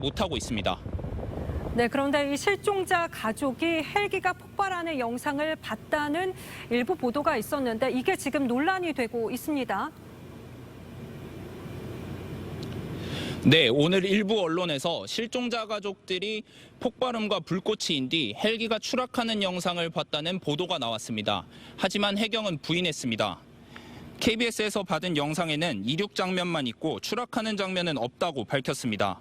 못하고 있습니다. 네, 그런데 이 실종자 가족이 헬기가 폭발하는 영상을 봤다는 일부 보도가 있었는데 이게 지금 논란이 되고 있습니다. 네, 오늘 일부 언론에서 실종자 가족들이 폭발음과 불꽃이 인 뒤 헬기가 추락하는 영상을 봤다는 보도가 나왔습니다. 하지만 해경은 부인했습니다. KBS에서 받은 영상에는 이륙 장면만 있고 추락하는 장면은 없다고 밝혔습니다.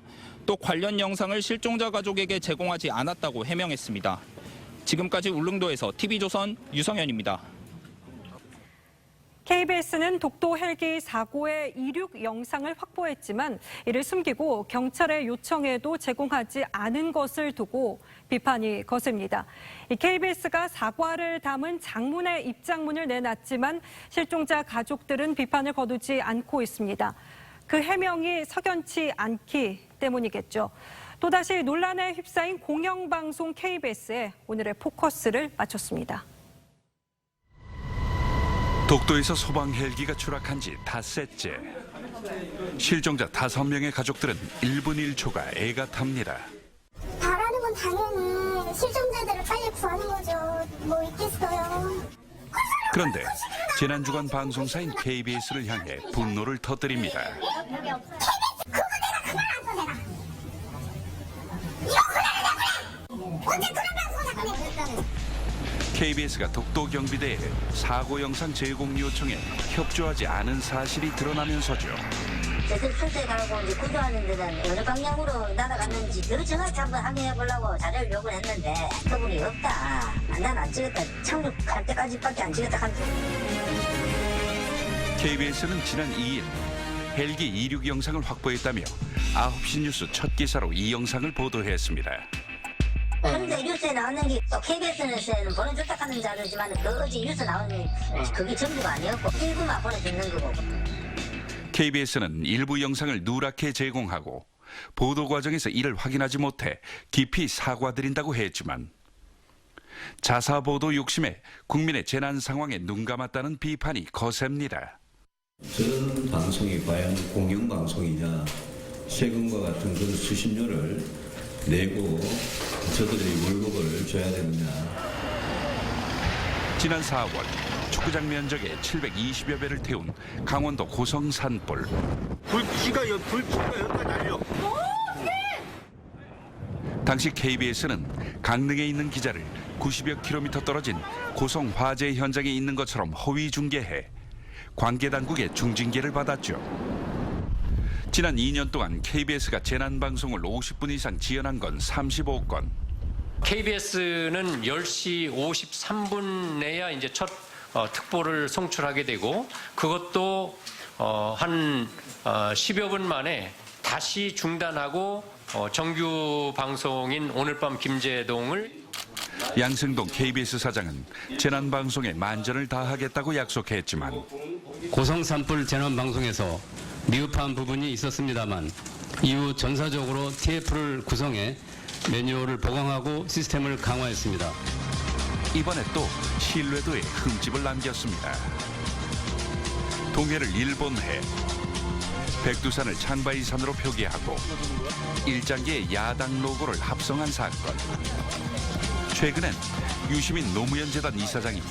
또 관련 영상을 실종자 가족에게 제공하지 않았다고 해명했습니다. 지금까지 울릉도에서 TV조선 유성현입니다. KBS는 독도 헬기 사고의 이륙 영상을 확보했지만 이를 숨기고 경찰의 요청에도 제공하지 않은 것을 두고 비판이 거셉니다. 이 KBS가 사과를 담은 장문의 입장문을 내놨지만 실종자 가족들은 비판을 거두지 않고 있습니다. 그 해명이 석연치 않기 때문이겠죠. 또다시 논란에 휩싸인 공영방송 KBS에 오늘의 포커스를 맞췄습니다. 독도에서 소방 헬기가 추락한 지 닷새째. 실종자 다섯 명의 가족들은 1분 1초가 애가 탑니다. 바라는 건 당연히 실종자들을 빨리 구하는 거죠. 뭐 있겠어요. 그런데 재난주간 방송사인 KBS를 향해 분노를 터뜨립니다. 언제 그런 방송을 하고 KBS가 독도 경비대에 사고 영상 제공 요청에 협조하지 않은 사실이 드러나면서죠. 제들 출퇴하고 이제 구조하는 데는 어느 방향으로 날아갔는지 그 정확히 한번 확인해 보려고 자료를 요구 했는데 그분이 없다. 난 안 찍었다. 착륙할 때까지밖에 안 찍었다. 한 KBS는 지난 2일 헬기 이륙 영상을 확보했다며 9시 뉴스 첫 기사로 이 영상을 보도했습니다. 그런데 뉴스에 나오는 게 또 KBS에는 보내줬다 하는 자료지만 그 어제 뉴스 나오는 그게 전부가 아니었고 일부만 보내줬는 거고. KBS는 일부 영상을 누락해 제공하고 보도 과정에서 이를 확인하지 못해 깊이 사과드린다고 했지만 자사 보도 욕심에 국민의 재난 상황에 눈 감았다는 비판이 거셉니다. 저런 방송이 과연 공영방송이냐 세금과 같은 그 수신료를 내고 저들의 월급을 줘야 되느냐 지난 4월 축구장 면적의 720여 배를 태운 강원도 고성 산불 불씨가 여 불씨가 여기까지 날려. 당시 KBS는 강릉에 있는 기자를 90여 킬로미터 떨어진 고성 화재 현장에 있는 것처럼 허위 중계해 관계 당국의 중징계를 받았죠. 지난 2년 동안 KBS가 재난 방송을 50분 이상 지연한 건 35건. KBS는 10시 53분 내야 이제 첫 어, 특보를 송출하게 되고 그것도 어, 한 어, 10여 분 만에 다시 중단하고 어, 정규 방송인 오늘 밤 김재동을 양승동 KBS 사장은 재난 방송에 만전을 다하겠다고 약속했지만 고성 산불 재난 방송에서 미흡한 부분이 있었습니다만 이후 전사적으로 TF를 구성해 매뉴얼을 보강하고 시스템을 강화했습니다. 이번에 또 신뢰도에 흠집을 남겼습니다. 동해를 일본해, 백두산을 창바이산으로 표기하고 일장기의 야당 로고를 합성한 사건. 최근엔 유시민 노무현 재단 이사장이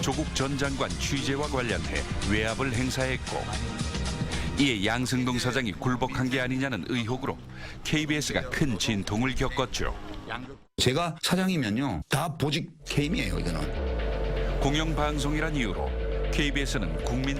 조국 전 장관 취재와 관련해 외압을 행사했고 이에 양승동 사장이 굴복한 게 아니냐는 의혹으로 KBS가 큰 진통을 겪었죠. 제가 사장이면요 다 보직 개임이에요 이거는 공영방송이란 이유로 KBS는 국민